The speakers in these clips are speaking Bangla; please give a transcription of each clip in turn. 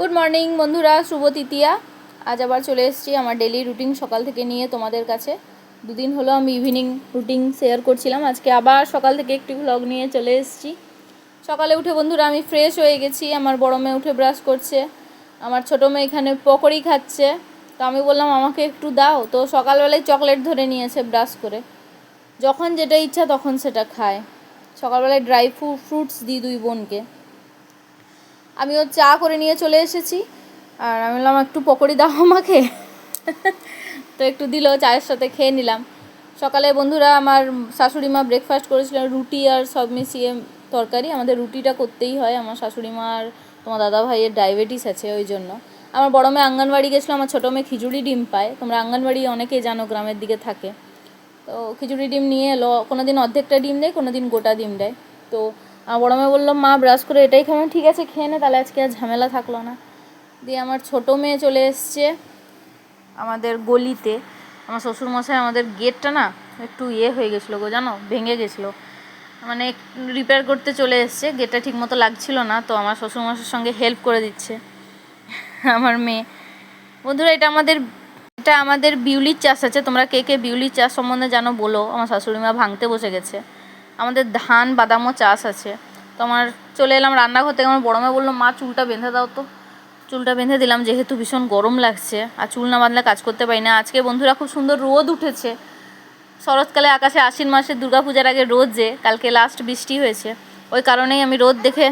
গুড মর্নিং বন্ধুরা, শুভ তৃতীয়া। আজ আবার চলে এসেছি আমার ডেলি রুটিন সকাল থেকে নিয়ে তোমাদের কাছে। দুদিন হলো আমি ইভিনিং রুটিন শেয়ার করছিলাম। আজকে আবার সকাল থেকে একটি ভ্লগ নিয়ে চলে এসেছি। সকালে উঠে বন্ধুরা, আমি ফ্রেশ হয়ে গেছি। আমার বড় মেয়ে উঠে ব্রাশ করছে। আমার ছোটো মেয়ে এখানে পকোড়ি খাচ্ছে। তো আমি বললাম, আমাকে একটু দাও। তো সকালবেলায় চকলেট ধরে নিয়েছে ব্রাশ করে। যখন যেটা ইচ্ছা তখন সেটা খায়। সকালবেলায় ড্রাই ফ্রুটস দিই দুই বোনকে। আমিও চা করে নিয়ে চলে এসেছি। আর আমি বললাম, একটু পকোড়ি দাও আমাকে। তো একটু দিল, চায়ের সাথে খেয়ে নিলাম। সকালে বন্ধুরা, আমার শাশুড়ি মা ব্রেকফাস্ট করেছিলেন, রুটি আর সব মিশিয়ে তরকারি। আমাদের রুটিটা করতেই হয়, আমার শাশুড়ি মা আর তোমার দাদা ভাইয়ের ডায়াবেটিস আছে ওই জন্য। আমার বড় মেয়ে আঙ্গনবাড়ি গেছিল, আমার ছোটো মেয়ে খিচুড়ি ডিম পায়। তোমরা আঙ্গনবাড়ি অনেকেই জানো, গ্রামের দিকে থাকে। তো খিচুড়ি ডিম নিয়ে এলো কোনো দিন অর্ধেকটা ডিম দেয় কোনো দিন গোটা ডিম দেয়। তো বড় মেয়ে বলল, মা ব্রাশ করে এটাই খাবেন ঠিক আছে, খেয়ে নে, তাহলে আজকে আর ঝামেলা থাকল না। দিয়ে আমার ছোটো মেয়ে চলে এসছে আমাদের গলিতে। আমার শ্বশুরমশাই আমাদের গেটটা না একটু ইয়ে হয়ে গেছিল গো, জানো? ভেঙে গেছিল। মানে রিপেয়ার করতে চলে এসছে। গেটটা ঠিক মতো লাগছিল না, তো আমার শ্বশুরমশাইয়ের সঙ্গে হেল্প করে দিচ্ছে আমার মেয়ে। বন্ধুরা, এটা আমাদের এটা আমাদের বিউলির চাষ আছে। তোমরা কে কে বিউলির চাষ সম্বন্ধে জানো বলো। আমার শাশুড়ি মা ভাঙতে বসে গেছে। আমাদের ধান বাদামও চাষ আছে। তো আমার চলে এলাম রান্নাঘর থেকে। আমার বড় মেয়ে বলল, মা, চুলটা বেঁধে দাও তো। চুলটা বেঁধে দিলাম, যেহেতু ভীষণ গরম লাগছে, আর চুল না বাঁধলে কাজ করতে পারি না। আজকে বন্ধুরা খুব সুন্দর রোদ উঠেছে। শরৎকালে আকাশে আশ্বিন মাসে দুর্গাপূজার আগে রোদ যে, কালকে লাস্ট বৃষ্টি হয়েছে। ওই কারণেই আমি রোদ দেখে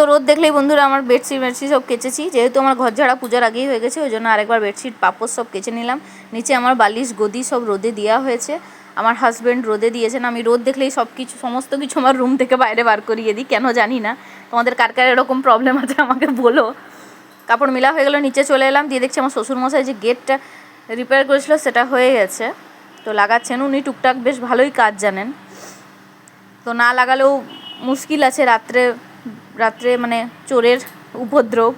তো রোদ দেখলেই বন্ধুরা আমার বেডশিট বেডশিট সব কেচেছি। যেহেতু আমার ঘর ঝাড়া পূজার আগেই হয়ে গেছে, ওই জন্য আরেকবার বেডশিট, পাপড় সব কেচে নিলাম। নিচে আমার বালিশ, গদি সব রোদে দেওয়া হয়েছে। আমার হাজব্যান্ড রোদে দিয়েছেন। আমি রোদ দেখলেই সব কিছু, সমস্ত কিছু আমার রুম থেকে বাইরে বার করিয়ে দিই। কেন জানি না। তোমাদের কার কার এরকম প্রবলেম আছে আমাকে বলো। কাপড় মেলা হয়ে গেলো, নিচে চলে এলাম। দিয়ে দেখছি আমার শ্বশুরমশাই যে গেটটা রিপেয়ার করেছিল, সেটা হয়ে গেছে। তো লাগাচ্ছেন উনি, টুকটাক বেশ ভালোই কাজ জানেন। তো না লাগালেও মুশকিল আছে রাত্রে রাত্রে মানে চোরের উপদ্রব।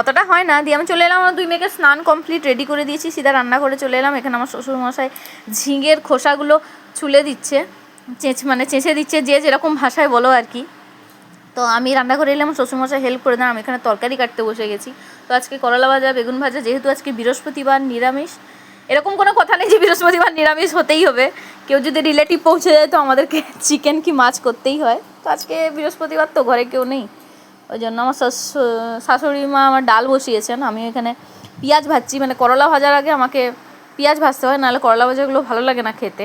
অতটা হয় না। দিয়ে আমি চলে এলাম, আমার দুই মেয়েকে স্নান কমপ্লিট রেডি করে দিয়েছি। সিধা রান্না করে চলে এলাম, এখানে আমার শ্বশুরমশাই ঝিঙের খোসাগুলো ছুলে দিচ্ছে। চেঁচ মানে চেঁচে দিচ্ছে যে যেরকম ভাষায় বলো আর কি। তো আমি রান্না করে এলাম, শ্বশুরমশাই হেল্প করে দিলাম আমি এখানে তরকারি কাটতে বসে গেছি। তো আজকে করলা ভাজা, বেগুন ভাজা, যেহেতু আজকে বৃহস্পতিবার নিরামিষ, এরকম কোনো কথা নেই যে বৃহস্পতিবার নিরামিষ হতেই হবে। কেউ যদি রিলেটিভ পৌঁছে যায় তো আমাদেরকে চিকেন কি মাছ করতেই হয়। তো আজকে বৃহস্পতিবার তো ঘরে কেউ নেই। ওই জন্য আমার শাশুড়ি মা আমার ডাল বসিয়েছেন। আমি এখানে পেঁয়াজ ভাজছি। মানে করলা ভাজার আগে আমাকে পেঁয়াজ ভাজতে হয়, নাহলে করলা ভাজাগুলো ভালো লাগে না খেতে।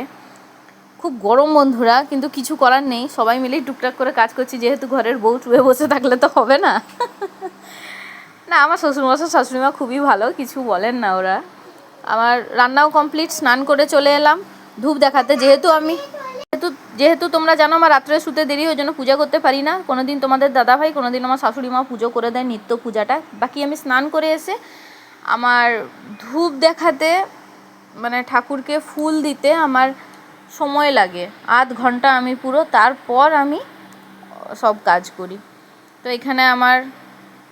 খুব গরম বন্ধুরা, কিন্তু কিছু করার নেই। সবাই মিলেই টুকটাক করে কাজ করছি। যেহেতু ঘরের বউ চুয়ে বসে থাকলে তো হবে না। না, আমার শ্বশুরমশাই শাশুড়িমা খুবই ভালো, কিছু বলেন না ওরা। আমার রান্নাও কমপ্লিট, স্নান করে চলে এলাম। ধূপ দেখাতে, যেহেতু আমি যেহেতু যেহেতু তোমরা জানো আমার রাত্রে শুতে দেরি ওই জন্য পূজা করতে পারি না। কোনো দিন তোমাদের দাদাভাই কোনো দিন আমার শাশুড়ি মা পুজো করে দেয় নিত্য পূজাটা। বাকি আমি স্নান করে এসে আমার ধূপ দেখাতে মানে ঠাকুরকে ফুল দিতে আমার সময় লাগে। আধ ঘণ্টা আমি পুরো, তারপর আমি সব কাজ করি। তো এখানে আমার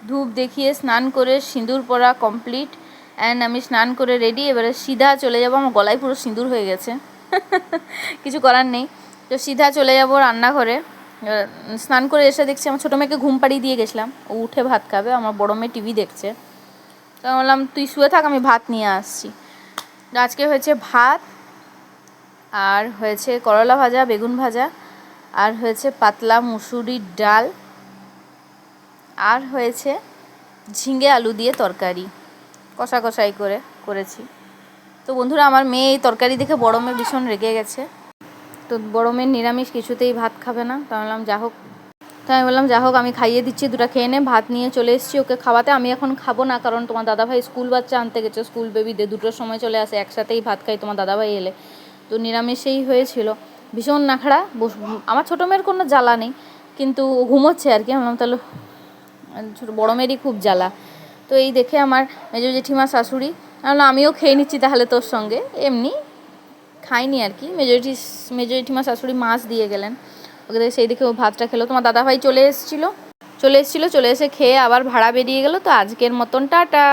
ধূপ দেখিয়ে স্নান করে সিঁদুর পরা কমপ্লিট। অ্যান্ড আমি স্নান করে রেডি, এবারে সিধা চলে যাব। আমার গলায় পুরো সিঁদুর হয়ে গেছে। কিছু করার নেই। তো সিধা চলে যাব রান্নাঘরে। স্নান করে এসে দেখছি আমার ছোটো মেয়েকে ঘুম পাড়িয়ে দিয়ে গেছিলাম। ও উঠে ভাত খাবে, আমার বড়ো মেয়ে টিভি দেখছে। তো আমি বললাম, তুই শুয়ে থাক, আমি ভাত নিয়ে আসছি। আজকে হয়েছে ভাত, আর হয়েছে করলা ভাজা, বেগুন ভাজা, আর হয়েছে পাতলা মুসুরির ডাল, আর হয়েছে ঝিঙে আলু দিয়ে তরকারি। কষা কষাই করে করেছি। তো বন্ধুরা, আমার মেয়ে এই তরকারি দেখে বড় মেয়ে ভীষণ রেগে গেছে। তো বড় মেয়ের নিরামিষ কিছুতেই ভাত খাবে না। তো বললাম, যা হোক। তো আমি বললাম, যা হোক, আমি খাইয়ে দিচ্ছি, দুটা খেয়ে নে, ভাত নিয়ে চলে এসেছি, ওকে খাওয়াতে। আমি এখন খাব না, কারণ তোমার দাদাভাই স্কুল বাচ্চা আনতে গেছে, স্কুল বেবিদের দুটোর সময় চলে আসে, একসাথেই ভাত খাই, তোমার দাদাভাই এলে। তো নিরামিষেই হয়েছিল। ভীষণ নাখড়া আমার ছোটো মেয়ের কোনো জ্বালা নেই, কিন্তু ঘুমোচ্ছে আর কি। বললাম, তাহলে ছোটো, বড়ো মেয়েরই খুব জ্বালা। তো এই দেখে আমার মেজো জেঠিমা শাশুড়ি বললাম, আমিও খেয়ে নিচ্ছি তাহলে তোর সঙ্গে। এমনি খাইনি আর কি। মেজরিটি মেজরিটিমা শাশুড়ি মাছ দিয়ে গেলেন। ওকে সেই দিকে ও ভাতটা খেলো। তোমার দাদাভাই চলে এসেছিল। চলে এসেছিল, চলে এসে খেয়ে আবার ভাড়া বেরিয়ে গেলো। তো আজকের মতন টাটা।